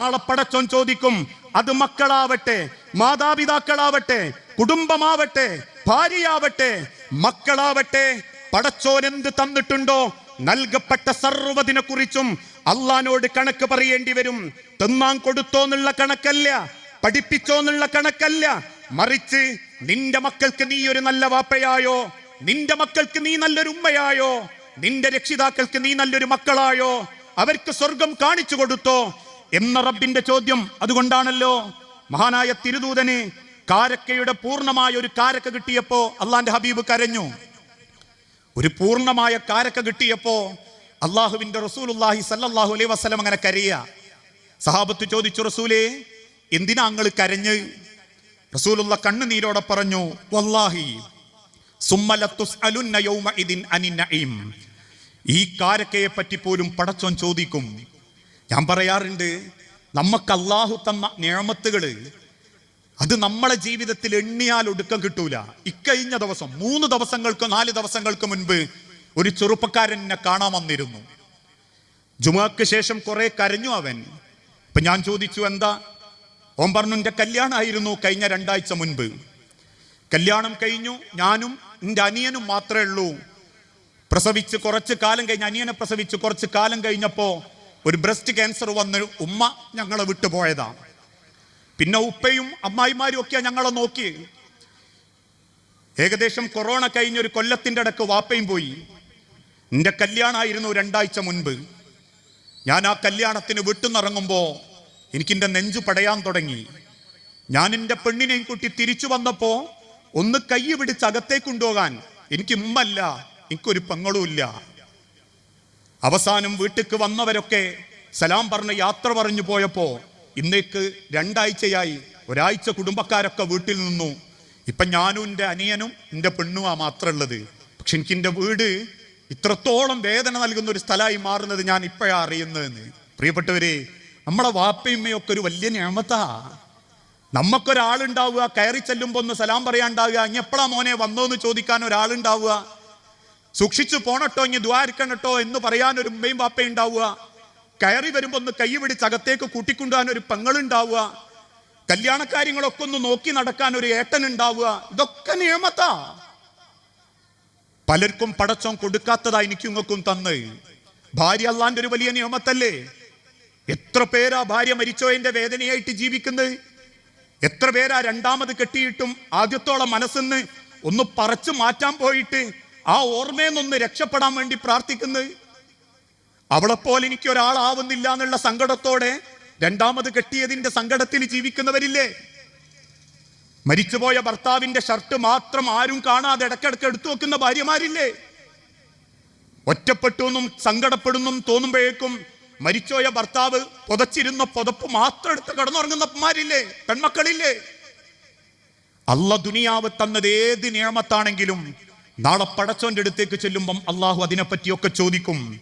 നാളെ പടച്ചോൻ ചോദിക്കും അത് മക്കളാവട്ടെ മാതാപിതാക്കളാവട്ടെ കുടുംബമാവട്ടെ ഭാര്യയാവട്ടെ മക്കളാവട്ടെ പടച്ചോൻ എന്ത് തന്നിട്ടുണ്ടോ നൽകപ്പെട്ട സർവതിനെ കുറിച്ചും അള്ളഹാനോട് കണക്ക് പറയേണ്ടി വരും. തിന്നാൻ കൊടുത്തോ എന്നുള്ള കണക്കല്ല പഠിപ്പിച്ചോ എന്നുള്ള കണക്കല്ല. മറിച്ച് നിന്റെ മക്കൾക്ക് നീ ഒരു നല്ല വാപ്പയായോ നിന്റെ മക്കൾക്ക് നീ നല്ലൊരു ഉമ്മയായോ നിന്റെ രക്ഷിതാക്കൾക്ക് നീ നല്ലൊരു മക്കളായോ അവർക്ക് സ്വർഗം കാണിച്ചു കൊടുത്തോ എന്ന റബ്ബിന്റെ ചോദ്യം അതുകൊണ്ടാണല്ലോ മഹാനായ തിരുദൂതന് കാരക്കയുടെ പൂർണമായ ഒരു കാരക്ക കിട്ടിയപ്പോ അള്ളാന്റെ ഹബീബ് കരഞ്ഞു. ഒരു പൂർണമായ കാരക്ക കിട്ടിയപ്പോ അള്ളാഹുവിന്റെ റസൂലുല്ലാഹി സല്ലാഹു അലൈ വസ്ലം അങ്ങനെ കരയ. സഹാബത്ത് ചോദിച്ചു റസൂലേ എന്തിനാ അങ്ങൾ കരഞ്ഞ്? റസൂലുള്ള കണ്ണുനീരോടെ പറഞ്ഞു വല്ലാഹി ഈ കാരക്കയെ പറ്റി പോലും പടച്ചോൻ ചോദിക്കും. ഞാൻ പറയാറുണ്ട് നമുക്ക് അള്ളാഹു തന്ന നിയമത്തുകൾ അത് നമ്മളെ ജീവിതത്തിൽ എണ്ണിയാൽ ഒടുക്കം കിട്ടൂല. ഇക്കഴിഞ്ഞ ദിവസം മൂന്ന് ദിവസങ്ങൾക്ക് നാല് ദിവസങ്ങൾക്ക് മുൻപ് ഒരു ചെറുപ്പക്കാരൻ എന്നെ കാണാൻ വന്നിരുന്നു. ജുമാക്ക് ശേഷം കുറെ കരഞ്ഞു അവൻ. ഇപ്പൊ ഞാൻ ചോദിച്ചു എന്താ? ഓൻ പറഞ്ഞു എന്റെ കല്യാണമായിരുന്നു കഴിഞ്ഞ രണ്ടാഴ്ച മുൻപ്. കല്യാണം കഴിഞ്ഞു ഞാനും എന്റെ അനിയനും മാത്രമേ ഉള്ളൂ. പ്രസവിച്ച് കുറച്ച് കാലം കഴിഞ്ഞ് അനിയനെ പ്രസവിച്ച് കുറച്ച് കാലം കഴിഞ്ഞപ്പോ ഒരു ബ്രസ്റ്റ് ക്യാൻസർ വന്ന് ഉമ്മ ഞങ്ങളെ വിട്ടുപോയതാണ് പിന്നെ ഉപ്പയും അമ്മായിമാരും ഒക്കെയാണ് ഞങ്ങളെ നോക്കി. ഏകദേശം കൊറോണ കഴിഞ്ഞൊരു കൊല്ലത്തിന്റെ ഇടയ്ക്ക് വാപ്പയും പോയി. എന്റെ കല്യാണമായിരുന്നു രണ്ടാഴ്ച മുൻപ്. ഞാൻ ആ കല്യാണത്തിന് വിട്ടുനിറങ്ങുമ്പോൾ എനിക്കിന്റെ നെഞ്ചു പടയാൻ തുടങ്ങി. ഞാൻ എന്റെ പെണ്ണിനെയും കൂട്ടി തിരിച്ചു വന്നപ്പോൾ ഒന്ന് കൈ പിടിച്ച് അകത്തേക്ക് കൊണ്ടുപോകാൻ എനിക്ക് ഉമ്മല്ല എനിക്കൊരു പെങ്ങളുമില്ല അവസാനം വീട്ടിക്ക് വന്നവരൊക്കെ സലാം പറഞ്ഞ് യാത്ര പറഞ്ഞു പോയപ്പോൾ ഇന്നേക്ക് രണ്ടാഴ്ചയായി ഒരാഴ്ച കുടുംബക്കാരൊക്കെ വീട്ടിൽ നിന്നു. ഇപ്പൊ ഞാനും എന്റെ അനിയനും എന്റെ പെണ്ണുമാ മാത്രം ഉള്ളത് പക്ഷെ എനിക്ക് എന്റെ വീട് ഇത്രത്തോളം വേദന നൽകുന്ന ഒരു സ്ഥലമായി മാറുന്നത് ഞാൻ ഇപ്പോഴാ അറിയുന്നതെന്ന്. പ്രിയപ്പെട്ടവരെ നമ്മളെ വാപ്പയമ്മയൊക്കെ ഒരു വലിയ ഞാമത്താ. നമുക്കൊരാളുണ്ടാവുക കയറി ചെല്ലുമ്പോൾ ഒന്ന് സലാം പറയാണ്ടാവുക ഇനി എപ്പോഴാ മോനെ വന്നോ എന്ന് ചോദിക്കാൻ ഒരാളുണ്ടാവുക? സൂക്ഷിച്ചു പോണട്ടോ ഇനി ദ്വാരിക്കണട്ടോ എന്ന് പറയാൻ ഒരു ഉമ്മയും വാപ്പയും ഉണ്ടാവുക. കയറി വരുമ്പോ ഒന്ന് കൈ പിടിച്ച് അകത്തേക്ക് കൂട്ടിക്കൊണ്ടുപോകാൻ ഒരു പെങ്ങളുണ്ടാവുക. കല്യാണ കാര്യങ്ങളൊക്കെ ഒന്ന് നോക്കി നടക്കാൻ ഒരു ഏട്ടൻ ഉണ്ടാവുക ഇതൊക്കെ നിയമത്താ. പലർക്കും പടച്ചോൻ കൊടുക്കാത്തതാ എനിക്കും ഇങ്ങക്കും തന്ന്. ഭാര്യ അള്ളാന്റെ ഒരു വലിയ നിയമത്തല്ലേ? എത്ര പേരാ ഭാര്യ മരിച്ചോയന്റെ വേദനയായിട്ട് ജീവിക്കുന്നത് എത്ര പേരാ രണ്ടാമത് കെട്ടിയിട്ടും ആദ്യത്തോളം മനസ്സിന്ന് ഒന്ന് പറച്ചു മാറ്റാൻ പോയിട്ട് ആ ഓർമ്മയിൽ നിന്ന് രക്ഷപ്പെടാൻ വേണ്ടി പ്രാർത്ഥിക്കുന്നത് അവളെപ്പോലെ എനിക്ക് ഒരാളാവുന്നില്ല എന്നുള്ള സങ്കടത്തോടെ രണ്ടാമത് കെട്ടിയതിന്റെ സങ്കടത്തിൽ ജീവിക്കുന്നവരില്ലേ? മരിച്ചുപോയ ഭർത്താവിന്റെ ഷർട്ട് മാത്രം ആരും കാണാതെ ഇടക്കിടക്ക് എടുത്തു വെക്കുന്ന ഭാര്യമാരില്ലേ? ഒറ്റപ്പെട്ടു എന്നും സങ്കടപ്പെടുന്നും തോന്നുമ്പോഴേക്കും മരിച്ചോയ ഭർത്താവ് പുതച്ചിരുന്ന പുതപ്പ് മാത്രം എടുത്ത് കടന്നുറങ്ങുന്നമാരില്ലേ പെൺമക്കളില്ലേ? അല്ല ദുനിയാവ് തന്നത് ഏത് നിയമത്താണെങ്കിലും നാളെ പടച്ചോന്റെ അടുത്തേക്ക് ചെല്ലുമ്പം അള്ളാഹു അതിനെപ്പറ്റിയൊക്കെ ചോദിക്കും.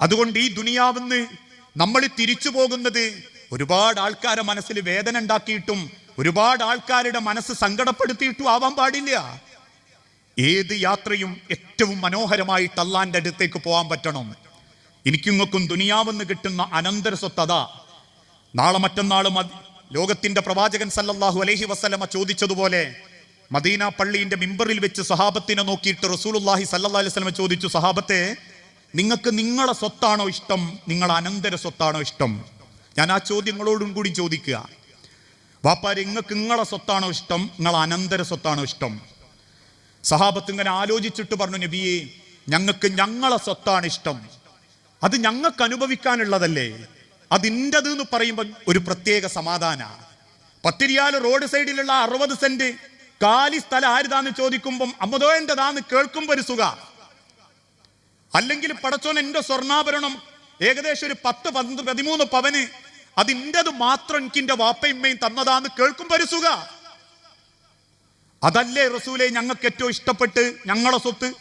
അതുകൊണ്ട് ഈ ദുനിയാവെന്ന് നമ്മൾ തിരിച്ചു പോകുന്നത് ഒരുപാട് ആൾക്കാരെ മനസ്സിൽ വേദന ഉണ്ടാക്കിയിട്ടും ഒരുപാട് ആൾക്കാരുടെ മനസ്സ് സങ്കടപ്പെടുത്തിയിട്ടും ആവാൻ പാടില്ല. ഏത് യാത്രയും ഏറ്റവും മനോഹരമായിട്ട് അള്ളാന്റെ അടുത്തേക്ക് പോകാൻ പറ്റണം. എനിക്കിങ്ങൾക്കും ദുനിയാവെന്ന് കിട്ടുന്ന അനന്തര സ്വത്തത നാളെ മറ്റന്നാളും ലോകത്തിന്റെ പ്രവാചകൻ സല്ലാഹു അലഹി വസല്ലമ ചോദിച്ചതുപോലെ മദീന പള്ളിയിന്റെ മിമ്പറിൽ വെച്ച് സഹാബത്തിനെ നോക്കിയിട്ട് റസൂലുള്ളാഹി സല്ലല്ലാഹു അലൈഹി വസല്ലമ ചോദിച്ചു സഹാബത്തെ നിങ്ങൾക്ക് നിങ്ങളെ സ്വത്താണോ ഇഷ്ടം? നിങ്ങൾ അനന്തര സ്വത്താണോ ഇഷ്ടം? ഞാൻ ആ ചോദ്യങ്ങളോടും കൂടി ചോദിക്കുക വാപ്പാര് നിങ്ങൾക്ക് നിങ്ങളെ സ്വത്താണോ ഇഷ്ടം? നിങ്ങൾ അനന്തര സ്വത്താണോ ഇഷ്ടം? സഹാബത്ത് ഇങ്ങനെ ആലോചിച്ചിട്ട് പറഞ്ഞു നബിയെ ഞങ്ങൾക്ക് ഞങ്ങളെ സ്വത്താണ് ഇഷ്ടം. അത് ഞങ്ങൾക്ക് അനുഭവിക്കാനുള്ളതല്ലേ? അതിന്റെത് എന്ന് പറയുമ്പോൾ ഒരു പ്രത്യേക സമാധാന. പത്തിരിയാൽ റോഡ് സൈഡിലുള്ള അറുപത് സെന്റ് കാലി സ്ഥലം ആരുതാന്ന് ചോദിക്കുമ്പം അമ്മതോ എന്റേതാന്ന് കേൾക്കുമ്പോ ഒരു സുഖ. അല്ലെങ്കിൽ പടച്ചോൻ എന്റെ സ്വർണാഭരണം ഏകദേശം ഒരു പത്ത് പന്ത് പതിമൂന്ന് പവന് അതിന്റെത് മാത്രം എനിക്ക് എന്റെ വാപ്പയമ്മയും തന്നതാന്ന് കേൾക്കുമ്പോ ഒരു സുഖ. അതല്ലേ റസൂലെ ഞങ്ങൾക്ക് ഏറ്റവും ഇഷ്ടപ്പെട്ട് ഞങ്ങളെ സ്വത്ത്?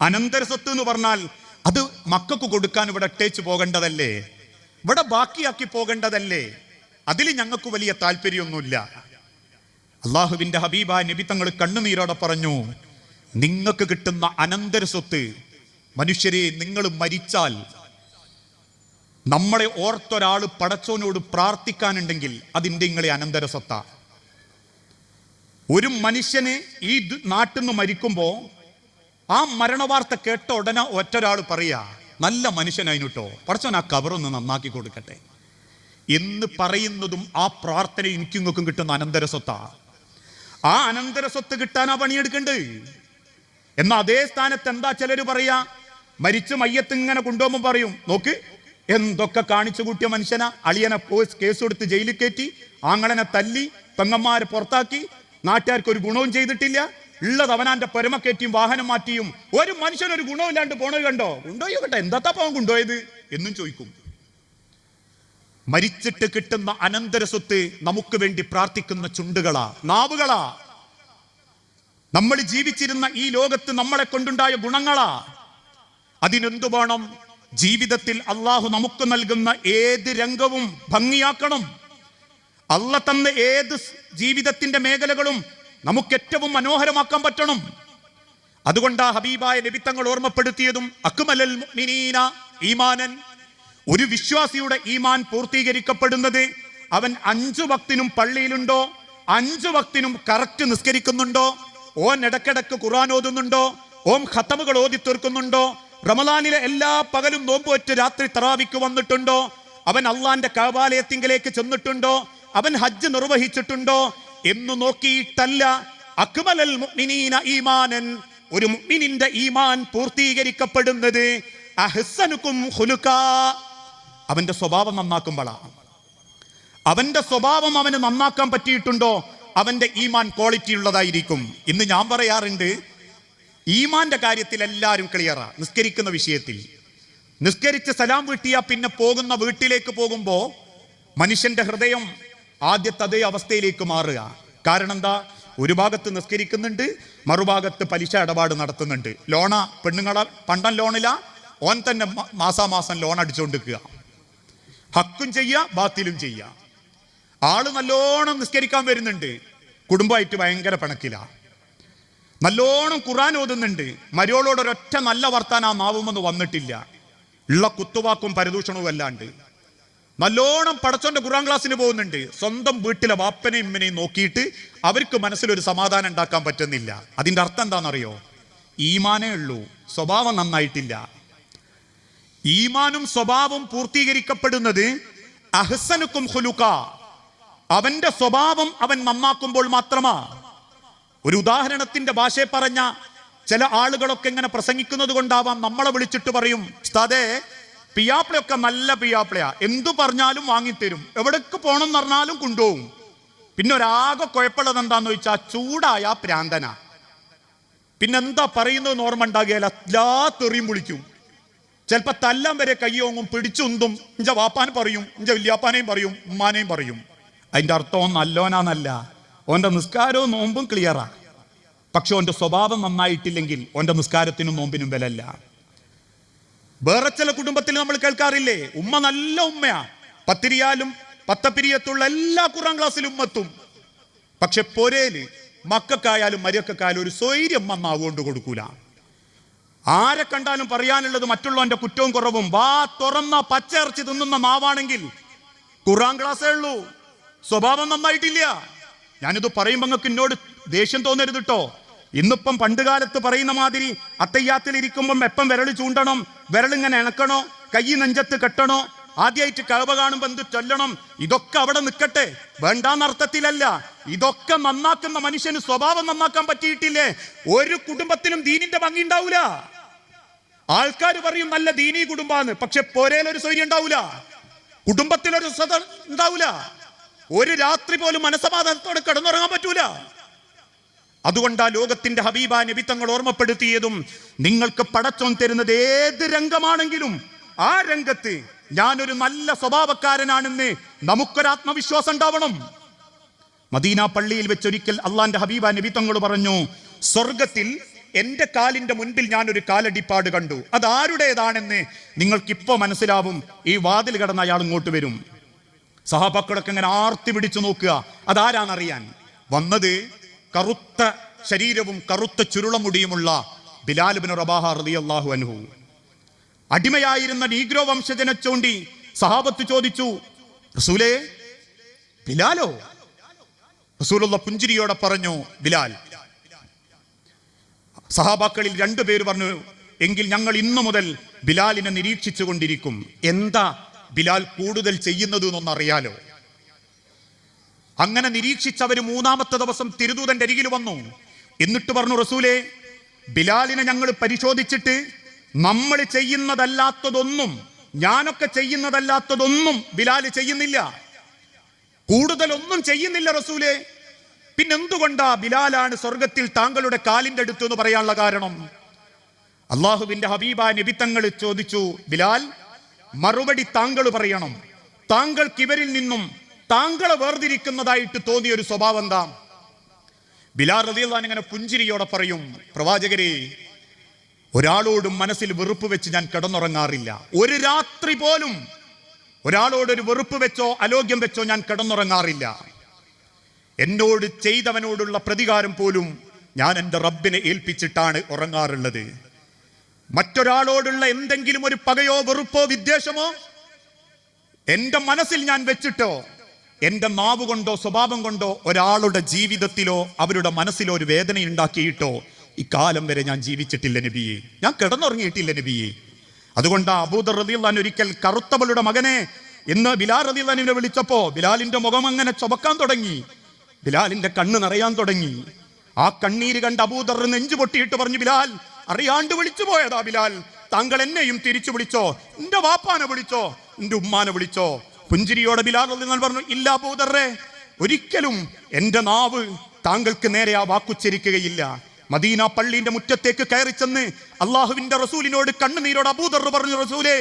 അനന്തര സ്വത്ത് എന്ന് പറഞ്ഞാൽ അത് മക്കൾക്ക് കൊടുക്കാൻ ഇവിടെ ഇട്ടേച്ച് പോകേണ്ടതല്ലേ? ഇവിടെ ബാക്കിയാക്കി പോകേണ്ടതല്ലേ? അതിൽ ഞങ്ങൾക്ക് വലിയ താല്പര്യമൊന്നുമില്ല. അള്ളാഹുവിന്റെ ഹബീബ നബി തങ്ങൾ കണ്ണുനീരോടെ പറഞ്ഞു നിങ്ങൾക്ക് കിട്ടുന്ന അനന്തര സ്വത്ത് മനുഷ്യരെ നിങ്ങൾ മരിച്ചാൽ നമ്മളെ ഓർത്തൊരാൾ പടച്ചോനോട് പ്രാർത്ഥിക്കാനുണ്ടെങ്കിൽ അതിന്റെ ഇങ്ങളെ അനന്തര സ്വത്ത. ഒരു മനുഷ്യന് ഈ നാട്ടിൽ നിന്ന് മരിക്കുമ്പോൾ ആ മരണവാർത്ത കേട്ട ഉടനെ ഒറ്റൊരാൾ പറയാ നല്ല മനുഷ്യനായിട്ടോ പടച്ചോൻ ആ കവറൊന്ന് നന്നാക്കി കൊടുക്കട്ടെ. എന്ന് പറയുന്നതും ആ പ്രാർത്ഥന എനിക്കും കിട്ടുന്ന അനന്തര സ്വത്താ. ആ അനന്തര സ്വത്ത് കിട്ടാൻ ആ പണിയെടുക്കണ്ട്. എന്നാ അതേ സ്ഥാനത്ത് എന്താ ചിലര് പറയാ? മരിച്ചു മയ്യത്ത് ഇങ്ങനെ കൊണ്ടുപോകുമ്പോൾ പറയും നോക്ക് എന്തൊക്കെ കാണിച്ചു കൂട്ടിയ മനുഷ്യന? അളിയനെ പോസ് കേസ് കൊടുത്ത് ജയിലിൽ കയറ്റി ആങ്ങളനെ തല്ലി പെങ്ങന്മാരെ പുറത്താക്കി നാട്ടുകാർക്ക് ഒരു ഗുണവും ചെയ്തിട്ടില്ല. ഉള്ളത് അവനാന്റെ പെരുമ കയറ്റിയും വാഹനം മാറ്റിയും ഒരു മനുഷ്യനൊരു ഗുണവും ഗുണമില്ലാണ്ട് പോണത് കണ്ടോ? കൊണ്ടുപോയി എന്താ അവൻ കൊണ്ടുപോയത്? എന്നും ചോദിക്കും. മരിച്ചിട്ട് കിട്ടുന്ന അനന്തര സ്വത്ത് നമുക്ക് വേണ്ടി പ്രാർത്ഥിക്കുന്ന ചുണ്ടുകളാ നാവുകളാ. നമ്മൾ ജീവിച്ചിരുന്ന ഈ ലോകത്ത് നമ്മളെ കൊണ്ടുണ്ടായ ഗുണങ്ങളാ. അതിനെന്തു വേണം? ജീവിതത്തിൽ അള്ളാഹു നമുക്ക് നൽകുന്ന ഏത് രംഗവും ഭംഗിയാക്കണം. അല്ല തന്ന ഏത് ജീവിതത്തിന്റെ മേഖലകളും നമുക്ക് ഏറ്റവും മനോഹരമാക്കാൻ പറ്റണം. അതുകൊണ്ടാ ഹബീബായ നബിത്തങ്ങൾ ഓർമ്മപ്പെടുത്തിയതും അക്മലൽ ഈമാനൻ ഒരു വിശ്വാസിയുടെ ഈമാൻ പൂർത്തീകരിക്കപ്പെടുന്നത് അവൻ അഞ്ചു ഭക്തിനും പള്ളിയിലുണ്ടോ അഞ്ചു ഭക്തിനും കറക്റ്റ് നിസ്കരിക്കുന്നുണ്ടോ ഓൻ ഇടക്കിടക്ക് ഖുറാൻ ഓതുന്നുണ്ടോ ഓം ഖത്തമുകൾ ഓതി തീർക്കുന്നുണ്ടോ റമദാനിലെ എല്ലാ പകലും നോമ്പുവറ്റ് രാത്രി തറാവിക്ക് വന്നിട്ടുണ്ടോ അവൻ അള്ളാന്റെ കവാലയത്തിങ്കിലേക്ക് ചെന്നിട്ടുണ്ടോ അവൻ ഹജ്ജ് നിർവഹിച്ചിട്ടുണ്ടോ എന്ന് നോക്കിയിട്ടല്ല. അക്മലൽ മുഅ്മിനീന ഈമാനൻ ഒരു മുഅ്മിനിന്റെ ഈമാൻ പൂർത്തീകരിക്കപ്പെടുന്നത് അഹ്സനുക്കും ഖുലുക്കാ അവന്റെ സ്വഭാവം നന്നാക്കുമ്പോഴാണ് അവന്റെ സ്വഭാവം അവന് നന്നാക്കാൻ പറ്റിയിട്ടുണ്ടോ? അവന്റെ ഈമാൻ ക്വാളിറ്റി ഉള്ളതായിരിക്കും. ഇന്ന് ഞാൻ പറയാറുണ്ട് ഈമാന്റെ കാര്യത്തിൽ എല്ലാവരും ക്ലിയറാണ് നിസ്കരിക്കുന്ന വിഷയത്തിൽ. നിസ്കരിച്ച് സലാം വീട്ടിയാ പിന്നെ പോകുന്ന വീട്ടിലേക്ക് പോകുമ്പോൾ മനുഷ്യന്റെ ഹൃദയം ആദ്യത്തെ അതേ അവസ്ഥയിലേക്ക് മാറുക. കാരണം എന്താ? ഒരു ഭാഗത്ത് നിസ്കരിക്കുന്നുണ്ട് മറുഭാഗത്ത് പലിശ ഇടപാട് നടത്തുന്നുണ്ട്. ലോണ പെണ്ണുങ്ങളെ പണ്ടൻ ലോണില ഓൻ തന്നെ മാസാമാസം ലോൺ അടിച്ചുകൊണ്ടിരിക്കുക ഹക്കും ചെയ്യുക ബാത്തിലും ചെയ്യുക ആൾ നല്ലോണം നിസ്കരിക്കാൻ വരുന്നുണ്ട്. കുടുംബമായിട്ട് ഭയങ്കര പിണക്കില. നല്ലോണം ഖുറാൻ ഓതുന്നുണ്ട്. മരിയോളോട് ഒരൊറ്റ നല്ല വർത്താൻ ആ നാവുമെന്ന് വന്നിട്ടില്ല. ഉള്ള കുത്തുവാക്കും പരദൂഷണവും അല്ലാണ്ട് നല്ലോണം പടച്ചോന്റെ ഖുറാൻ ക്ലാസ്സിന് പോകുന്നുണ്ട്. സ്വന്തം വീട്ടിലെ വാപ്പനെയും ഇമ്മനെയും നോക്കിയിട്ട് അവർക്ക് മനസ്സിലൊരു സമാധാനം ഉണ്ടാക്കാൻ പറ്റുന്നില്ല. അതിന്റെ അർത്ഥം എന്താണെന്നറിയോ? ഈമാനേ ഉള്ളൂ. സ്വഭാവം നന്നായിട്ടില്ല. ഈമാനും സ്വഭാവം പൂർത്തീകരിക്കപ്പെടുന്നത് അഹ്സനുക്കും ഹുലുക്ക അവന്റെ സ്വഭാവം അവൻ നന്നാക്കുമ്പോൾ മാത്രമാ. ഒരു ഉദാഹരണത്തിന്റെ ഭാഷയെ പറഞ്ഞ ചില ആളുകളൊക്കെ ഇങ്ങനെ പ്രസംഗിക്കുന്നത് കൊണ്ടാവാം നമ്മളെ വിളിച്ചിട്ട് പറയും ഉസ്താദേ പിയാപ്പിളയൊക്കെ നല്ല പിയാപ്പിളയാ. എന്തു പറഞ്ഞാലും വാങ്ങിത്തരും. എവിടേക്ക് പോകണം എന്ന് പറഞ്ഞാലും കൊണ്ടുപോകും. പിന്നെ ഒരാകെ കുഴപ്പമുള്ളത് എന്താന്ന് ചോദിച്ചാൽ ചൂടായ പ്രാന്തന. പിന്നെന്താ പറയുന്നത് ഓർമ്മ ഉണ്ടാകിയാൽ എല്ലാ തെറിയും വിളിക്കും. ചിലപ്പോ തല്ലാൻ വരെ കയ്യോങ്ങും പിടിച്ചുന്തും. ഇഞ്ച വാപ്പാൻ പറയും ഇഞ്ച വല്യാപ്പാനെയും പറയും ഉമ്മാനെയും പറയും. അതിന്റെ അർത്ഥം നല്ലോനാന്നല്ല. ഓന്റെ നിസ്കാരവും നോമ്പും ക്ലിയറാ പക്ഷെ ഓന്റെ സ്വഭാവം നന്നായിട്ടില്ലെങ്കിൽ ഓന്റെ നിസ്കാരത്തിനും നോമ്പിനും വിലല്ല വേറെ ചില കുടുംബത്തിൽ നമ്മൾ കേൾക്കാറില്ലേ ഉമ്മ നല്ല ഉമ്മയാ. പത്തിരിയാലും പത്തപ്പിരിയത്തുള്ള എല്ലാ കുറാം ക്ലാസ്സിലും ഉമ്മത്തും പക്ഷെ പൊരേൽ മക്കൾക്കായാലും മരിയക്കായാലും ഒരു സ്വൈര്യം നന്നാവുകൊണ്ട് കൊടുക്കൂല. ആരെ കണ്ടാലും പറയാനുള്ളത് മറ്റുള്ളവന്റെ കുറ്റവും കുറവും. വാ തുറന്ന പച്ചയിറച്ചി തിന്നുന്ന മാവാണെങ്കിൽ ഖുറാൻ ക്ലാസ്സേ ഉള്ളൂ. സ്വഭാവം നന്നായിട്ടില്ല. ഞാനിത് പറയുമ്പോൾ നിങ്ങൾക്ക് എന്നോട് ദേഷ്യം തോന്നരുത് കേട്ടോ ഇന്നിപ്പം പണ്ട് കാലത്ത് പറയുന്ന മാതിരി അത്തയ്യാത്തിൽ ഇരിക്കുമ്പം എപ്പം വിരൽ ചൂണ്ടണം വിരലിങ്ങനെ ഇണക്കണോ കൈ നെഞ്ചത്ത് കെട്ടണോ ആദ്യമായിട്ട് കവ കാണുമ്പോൾ എന്ത് ചൊല്ലണം ഇതൊക്കെ അവിടെ നിൽക്കട്ടെ വേണ്ടാന്നർത്ഥത്തിലല്ല. ഇതൊക്കെ നന്നാക്കുന്ന മനുഷ്യന് സ്വഭാവം നന്നാക്കാൻ പറ്റിയിട്ടില്ലേ? ഒരു കുടുംബത്തിലും ദീനിന്റെ ഭംഗി ഉണ്ടാവൂല. ആൾക്കാർ പറയും നല്ല ദീനീ കുടുംബാന്ന് പക്ഷെ പോരേലൊരു സൗര്യം ഉണ്ടാവൂല. കുടുംബത്തിലൊരു സ്വത ഉണ്ടാവൂല. ഒരു രാത്രി പോലും മനസമാധാനത്തോടെ കിടന്നുറങ്ങാൻ പറ്റൂല. അതുകൊണ്ട് ലോകത്തിന്റെ ഹബീബ നബി തങ്ങൾ ഓർമ്മപ്പെടുത്തിയതും നിങ്ങൾക്ക് പടച്ചോൻ തരുന്നത് ഏത് രംഗമാണെങ്കിലും ആ രംഗത്ത് ഞാനൊരു നല്ല സ്വഭാവക്കാരനാണെന്ന് നമുക്കൊരാത്മവിശ്വാസം ഉണ്ടാവണം. മദീന പള്ളിയിൽ വെച്ചൊരിക്കൽ അള്ളാന്റെ ഹബീബ നബി തങ്ങൾ പറഞ്ഞു സ്വർഗത്തിൽ എന്റെ കാലിന്റെ മുൻപിൽ ഞാൻ ഒരു കാലടിപ്പാട് കണ്ടു. അത് ആരുടേതാണെന്ന് നിങ്ങൾക്കിപ്പോ മനസ്സിലാവും. ഈ വാതിൽ കടന്ന് അയാൾ ഇങ്ങോട്ട് വരും. സഹാബക്കളൊക്കെ ഇങ്ങനെ ആർത്തി പിടിച്ചു നോക്കുക. അതാരാണറിയാൻ? വന്നത് കറുത്ത ശരീരവും കറുത്ത ചുരുളമുടിയുമുള്ള ബിലാലുബിൻ റബാഹ റളിയല്ലാഹു അൻഹു. അടിമയായിരുന്ന നീഗ്രോ വംശജനെ ചൂണ്ടി സഹാബത്ത് ചോദിച്ചു റസൂലേ ബിലാലോ റസൂലുള്ള പുഞ്ചിരിയോടെ പറഞ്ഞു ബിലാൽ സഹാബാക്കളിൽ രണ്ടു രണ്ടുപേര് പറഞ്ഞു എങ്കിൽ ഞങ്ങൾ ഇന്നു മുതൽ ബിലാലിനെ നിരീക്ഷിച്ചു കൊണ്ടിരിക്കും എന്താ ബിലാൽ കൂടുതൽ ചെയ്യുന്നത് എന്നൊന്നറിയാലോ? അങ്ങനെ നിരീക്ഷിച്ചവർ മൂന്നാമത്തെ ദിവസം തിരുദൂതന്റെ അരികിൽ വന്നു. എന്നിട്ട് പറഞ്ഞു റസൂലെ ബിലാലിനെ ഞങ്ങൾ പരിശോധിച്ചിട്ട് നമ്മൾ ചെയ്യുന്നതല്ലാത്തതൊന്നും ഞാനൊക്കെ ചെയ്യുന്നതല്ലാത്തതൊന്നും ബിലാൽ ചെയ്യുന്നില്ല. കൂടുതലൊന്നും ചെയ്യുന്നില്ല റസൂലെ. പിന്നെന്തുകൊണ്ടാ ബിലാലാണ് സ്വർഗത്തിൽ താങ്കളുടെ കാലിന്റെ അടുത്ത് എന്ന് പറയാനുള്ള കാരണം? അള്ളാഹുവിന്റെ ഹബീബ നിബിത്തങ്ങൾ ചോദിച്ചു ബിലാൽ മറുപടി താങ്കൾ പറയണം. താങ്കൾക്ക് ഇവരിൽ നിന്നും താങ്കളെ വേർതിരിക്കുന്നതായിട്ട് തോന്നിയ ഒരു സ്വഭാവം എന്താ? ബിലാൽ റതിയുള്ള ഇങ്ങനെ പുഞ്ചിരിയോടെ പറയും പ്രവാചകരെ ഒരാളോടും മനസ്സിൽ വെറുപ്പ് വെച്ച് ഞാൻ കിടന്നുറങ്ങാറില്ല. ഒരു രാത്രി പോലും ഒരാളോട് ഒരു വെറുപ്പ് വെച്ചോ അലോഗ്യം വെച്ചോ ഞാൻ കിടന്നുറങ്ങാറില്ല. എന്നോട് ചെയ്തവനോടുള്ള പ്രതികാരം പോലും ഞാൻ എന്റെ റബ്ബിനെ ഏൽപ്പിച്ചിട്ടാണ് ഉറങ്ങാറുള്ളത്. മറ്റൊരാളോടുള്ള എന്തെങ്കിലും ഒരു പകയോ വെറുപ്പോ വിദ്വേഷമോ എന്റെ മനസ്സിൽ ഞാൻ വെച്ചിട്ടോ എന്റെ നാവ് കൊണ്ടോ സ്വഭാവം കൊണ്ടോ ഒരാളുടെ ജീവിതത്തിലോ അവരുടെ മനസ്സിലോ ഒരു വേദന ഉണ്ടാക്കിയിട്ടോ ഇക്കാലം വരെ ഞാൻ ജീവിച്ചിട്ടില്ല നബിയെ. ഞാൻ കിടന്നുറങ്ങിയിട്ടില്ല നബിയെ. അതുകൊണ്ട് അബൂദർ റദിയുള്ളാൻ ഒരിക്കൽ കറുത്തവളുടെ മകനെ ഇന്ന് ബിലാൽ റദിയുള്ളാനിനെ വിളിച്ചപ്പോ ബിലാലിന്റെ മുഖം അങ്ങനെ ചുമക്കാൻ തുടങ്ങി. ബിലാലിന്റെ കണ്ണ് നിറയാൻ തുടങ്ങി. ആ കണ്ണീര് കണ്ട് അബൂദർ നെഞ്ചു പൊട്ടിയിട്ട് പറഞ്ഞു ബിലാൽ അറിയാണ്ട് വിളിച്ചു പോയതാ ബിലാൽ. താങ്കൾ എന്നെയും തിരിച്ചു വിളിച്ചോ? എന്റെ വാപ്പാനെ വിളിച്ചോ? എന്റെ ഉമ്മാനെ വിളിച്ചോ? പുഞ്ചിരിയോടെ ബിലാൽ റതിയുള്ള പറഞ്ഞു ഇല്ല അബൂദറേ ഒരിക്കലും എന്റെ നാവ് താങ്കൾക്ക് നേരെ ആ വാക്കുച്ചരിക്കുകയില്ല. മദീന പള്ളിന്റെ മുറ്റത്തേക്ക് കയറി ചെന്ന് അള്ളാഹുവിന്റെ റസൂലിനോട് കണ്ണുനീരോട് അബൂദർ പറഞ്ഞു റസൂലേ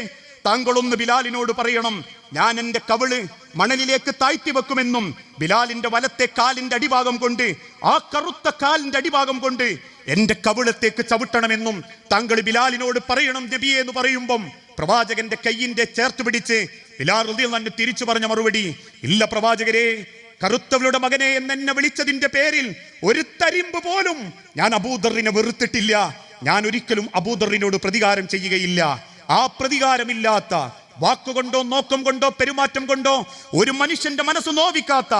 താങ്കളൊന്ന് ബിലാലിനോട് പറയണം. ഞാൻ എന്റെ കവിൾ മണലിലേക്ക് താഴ്ത്തി വെക്കുമെന്നും ബിലാലിന്റെ വലത്തെ കാലിന്റെ അടിഭാഗം കൊണ്ട് ആ കറുത്ത കാലിന്റെ അടിഭാഗം കൊണ്ട് എന്റെ കവിളത്തേക്ക് ചവിട്ടണമെന്നും താങ്കൾ ബിലാലിനോട് പറയണം നബിയെ എന്ന് പറയുമ്പം പ്രവാചകന്റെ കയ്യിന്റെ ചേർത്ത് പിടിച്ച് ബിലാൽ ഹൃദയം തന്നെ തിരിച്ചു പറഞ്ഞ മറുപടി ഇല്ല പ്രവാചകരെ കറുത്തവളുടെ മകനെ എന്നെ വിളിച്ചതിന്റെ പേരിൽ ഒരു തരിമ്പ് പോലും ഞാൻ അബൂദറിനെ വെറുത്തിട്ടില്ല. ഞാൻ ഒരിക്കലും അബൂദറിനോട് പ്രതികാരം ചെയ്യുകയില്ല. ആ പ്രതികാരമില്ലാത്ത വാക്കുകൊണ്ടോ നോക്കം കൊണ്ടോ പെരുമാറ്റം കൊണ്ടോ ഒരു മനുഷ്യന്റെ മനസ്സ് നോവിക്കാത്ത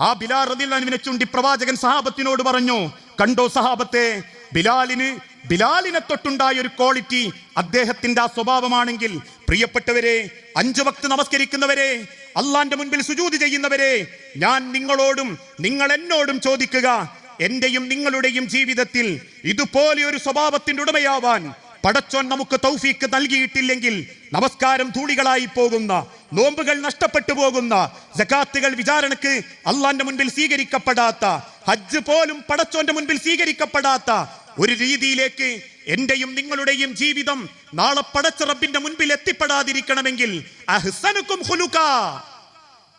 ആ ബിലാൽ റദിനെ ചൂണ്ടി പ്രവാചകൻ സഹാബത്തിനോട് പറഞ്ഞു കണ്ടോ സഹാബത്തെ ബിലാലിന് ബിലാലിനെ തൊട്ടുണ്ടായ ഒരു ക്വാളിറ്റി അദ്ദേഹത്തിന്റെ ആ സ്വഭാവമാണെങ്കിൽ പ്രിയപ്പെട്ടവരെ അഞ്ചു വക്ത് നമസ്കരിക്കുന്നവരെ അള്ളാന്റെ മുൻപിൽ സുജൂതി ചെയ്യുന്നവരെ ഞാൻ നിങ്ങളോടും നിങ്ങൾ എന്നോടും ചോദിക്കുക എന്റെയും നിങ്ങളുടെയും ജീവിതത്തിൽ ഇതുപോലെ ഒരു സ്വഭാവത്തിന്റെ ഉടമയാവാൻ പടച്ചോൻ നമുക്ക് തൗഫീക്ക് നൽകിയിട്ടില്ലെങ്കിൽ നമസ്കാരം ധൂളികളായി പോകുന്ന നോമ്പുകൾ നഷ്ടപ്പെട്ടു പോകുന്ന ജക്കാത്തുകൾ വിചാരണക്ക് അള്ളാന്റെ മുൻപിൽ സ്വീകരിക്കപ്പെടാത്ത ഹജ്ജ് പോലും പടച്ചോന്റെ മുൻപിൽ സ്വീകരിക്കപ്പെടാത്ത ഒരു രീതിയിലേക്ക് എന്റെയും നിങ്ങളുടെയും ജീവിതം നാളെ പടച്ച റബ്ബിന്റെ മുൻപിൽ എത്തിപ്പെടാതിരിക്കണമെങ്കിൽ.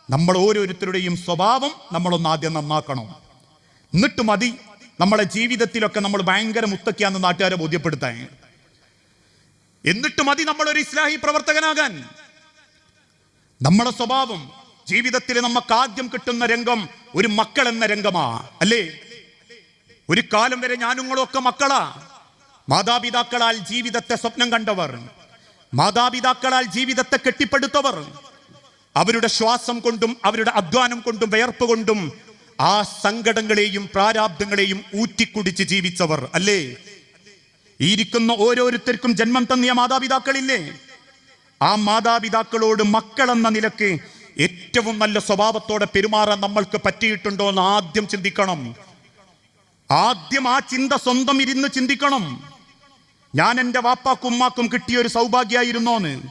നമ്മൾ ഓരോരുത്തരുടെയും സ്വഭാവം നമ്മളൊന്ന് ആദ്യം നന്നാക്കണം എന്നിട്ട് മതി. നമ്മളെ ജീവിതത്തിലൊക്കെ നമ്മൾ ഭയങ്കര മുത്തക്കിയാന്ന് നാട്ടുകാരെ ബോധ്യപ്പെടുത്താൻ. എന്നിട്ട് മതി നമ്മൾ ഒരു ഇസ്ലാഹി പ്രവർത്തകനാകാൻ. നമ്മുടെ സ്വഭാവം ജീവിതത്തിൽ നമുക്ക് ആദ്യം കിട്ടുന്ന രംഗം ഒരു മക്കൾ എന്ന രംഗമാ അല്ലേ? ഒരു കാലം വരെ ഞാനുങ്ങളൊക്കെ മക്കളാ. മാതാപിതാക്കളാൽ ജീവിതത്തെ സ്വപ്നം കണ്ടവർ മാതാപിതാക്കളാൽ ജീവിതത്തെ കെട്ടിപ്പടുത്തവർ. അവരുടെ ശ്വാസം കൊണ്ടും അവരുടെ അധ്വാനം കൊണ്ടും വിയർപ്പ് കൊണ്ടും ആ സങ്കടങ്ങളെയും പ്രാരാബ്ദങ്ങളെയും ഊറ്റിക്കുടിച്ച് ജീവിച്ചവർ അല്ലേ? ഇരിക്കുന്ന ഓരോരുത്തർക്കും ജന്മം തന്നിയ മാതാപിതാക്കളില്ലേ? ആ മാതാപിതാക്കളോട് മക്കളെന്ന നിലയ്ക്ക് ഏറ്റവും നല്ല സ്വഭാവത്തോടെ പെരുമാറാൻ നമ്മൾക്ക് പറ്റിയിട്ടുണ്ടോ എന്ന് ആദ്യം ചിന്തിക്കണം. ആദ്യം ആ ചിന്ത സ്വന്തം ഇരുന്ന് ചിന്തിക്കണം. ഞാൻ എന്റെ വാപ്പാക്കും ഉമ്മാക്കും കിട്ടിയ ഒരു സൗഭാഗ്യമായിരുന്നോന്ന്